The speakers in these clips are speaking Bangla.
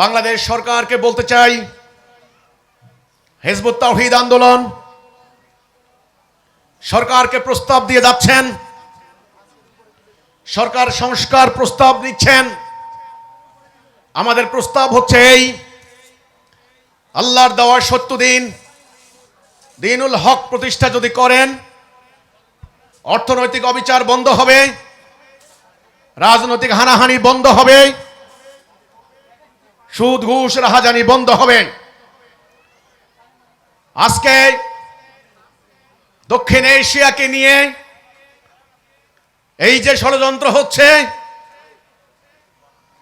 বাংলাদেশ সরকারকে বলতে চাই, হেজবুত তাওহিদ আন্দোলন সরকারকে প্রস্তাব দিয়ে যাচ্ছেন, সরকার সংস্কার প্রস্তাব নিচ্ছেন। আমাদের প্রস্তাব হচ্ছে এই, আল্লাহর দেওয়ার সত্য দিন, দিনুল হক প্রতিষ্ঠা যদি করেন, অর্থনৈতিক অবিচার বন্ধ হবে, রাজনৈতিক হানাহানি বন্ধ হবে। সুদ, ঘুষ, রাহাজানি বন্ধ হবে। আজকে দক্ষিণ এশিয়াকে নিয়ে এই যে ষড়যন্ত্র হচ্ছে,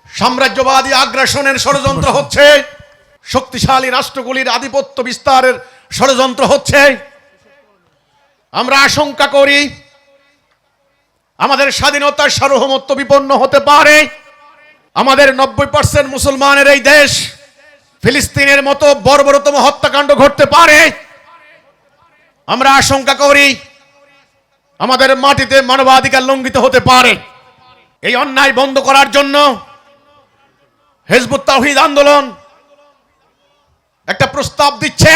সাম্রাজ্যবাদী আগ্রাসনের ষড়যন্ত্র হচ্ছে, শক্তিশালী রাষ্ট্রগুলির আধিপত্য বিস্তারের ষড়যন্ত্র হচ্ছে। আমরা আশঙ্কা করি, আমাদের স্বাধীনতার সার্বভৌমত্ব বিপন্ন হতে পারে। আমাদের নব্বই পার্সেন্ট মুসলমানের এই দেশ ফিলিস্তিনের মতো বর্বরতম হত্যাকাণ্ড ঘটতে পারে। আমরা আশঙ্কা করি আমাদের মাটিতে মানবাধিকার লঙ্ঘিত হতে পারে। এই অন্যায় বন্ধ করার জন্য হেজবুত তাহিদ আন্দোলন একটা প্রস্তাব দিচ্ছে,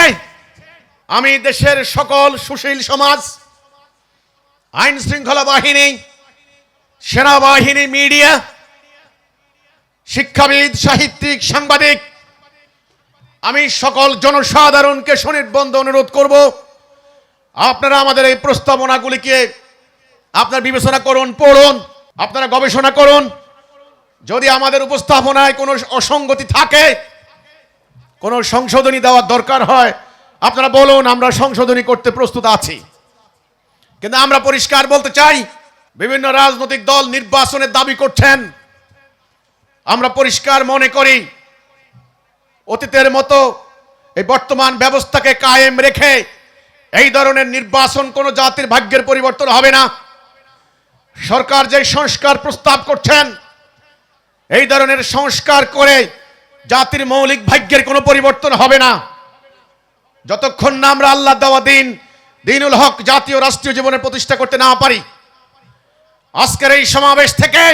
আমি দেশের সকল সুশীল সমাজ আইন শৃঙ্খলা বাহিনী, সেনাবাহিনী, মিডিয়া শিক্ষাবিদ, সাহিত্যিক, সাংবাদিক, আমি সকল জনসাধারণকে সুনির্বন্ধ অনুরোধ করব, আপনারা আমাদের এই প্রস্তাবনাগুলিকে আপনার বিবেচনা করুন, পড়ুন, আপনারা গবেষণা করুন। যদি আমাদের উপস্থাপনায় কোনো অসঙ্গতি থাকে, কোনো সংশোধনী দেওয়ার দরকার হয়, আপনারা বলুন, আমরা সংশোধনী করতে প্রস্তুত আছি। কিন্তু আমরা পরিষ্কার বলতে চাই, বিভিন্ন রাজনৈতিক দল নির্বাচনের দাবি করছেন। আমরা পরিষ্কার মনে করি, অতীতের মতো এই বর্তমান ব্যবস্থাকে কায়েম রেখে এই ধরনের নির্বাচন কোনো জাতির ভাগ্যের পরিবর্তন হবে না। সরকার যে সংস্কার প্রস্তাব করছেন, এই ধরনের সংস্কার করে জাতির মৌলিক ভাগ্যের কোনো পরিবর্তন হবে না। যতক্ষণ না আমরা আল্লাহ দেওয়া দিন, দিনুল হক জাতীয় রাষ্ট্রীয় জীবনে প্রতিষ্ঠা করতে না পারি, আজকের এই সমাবেশ থেকে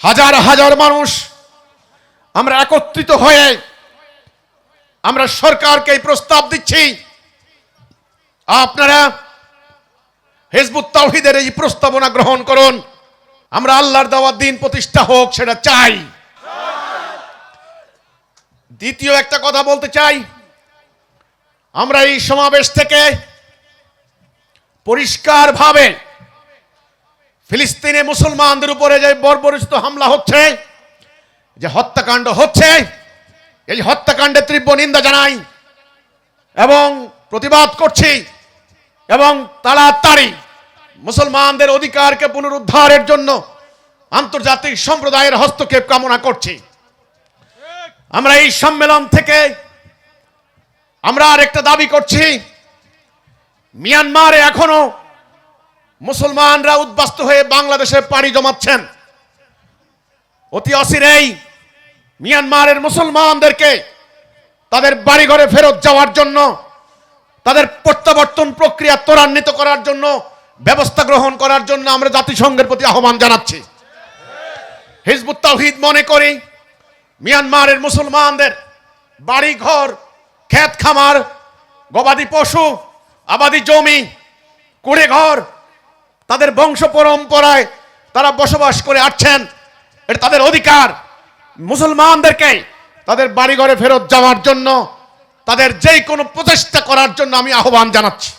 হাজার হাজার মানুষ আমরা একত্রিত হয়ে আমরা সরকারকে প্রস্তাব দিচ্ছি। আপনারা হেজবুত তাওহিদের এই প্রস্তাবনা গ্রহণ করুন। আমরা আল্লাহর দেওয়া দিন, প্রতিষ্ঠা হোক, সেটা চাই। দ্বিতীয় একটা কথা বলতে চাই। আমরা এই সমাবেশ থেকে পরিষ্কারভাবে ফিলিস্তিনে মুসলমানদের উপরে যে বর্বরিত হামলা হচ্ছে, যে হত্যাকাণ্ড হচ্ছে, এই হত্যাকাণ্ডের তীব্র নিন্দা জানাই এবং প্রতিবাদ করছি এবং তাড়াতাড়ি মুসলমানদের অধিকারকে পুনরুদ্ধারের জন্য আন্তর্জাতিক সম্প্রদায়ের হস্তক্ষেপ কামনা করছি। আমরা এই সম্মেলন থেকে আমরা আর একটা দাবি করছি, মিয়ানমারে এখনও মুসলমানরা উদ্বাস্ত হয়ে বাংলাদেশে পাড়ি জমাচ্ছেন। অতি অচিরেই মিয়ানমারের মুসলমানদেরকে তাদের বাড়িঘরে ফেরত যাওয়ার জন্য, তাদের প্রত্যাবর্তন প্রক্রিয়া ত্বরান্বিত করার জন্য, ব্যবস্থা গ্রহণ করার জন্য আমরা জাতিসংঘের প্রতি আহ্বান জানাচ্ছি। হিজবুত তাওহিদ মনে করি, মিয়ানমারের মুসলমানদের বাড়ি ঘর ক্ষেত খামার, গবাদি পশু, আবাদি জমি কুড়ে ঘর তাদের বংশ পরম্পরায় তারা বসবাস করে আসছেন। এটা তাদের অধিকার। মুসলমানদেরকে তাদের বাড়িঘরে ফেরত যাওয়ার জন্য, তাদের যে কোনো প্রচেষ্টা করার জন্য আমি আহ্বান জানাচ্ছি।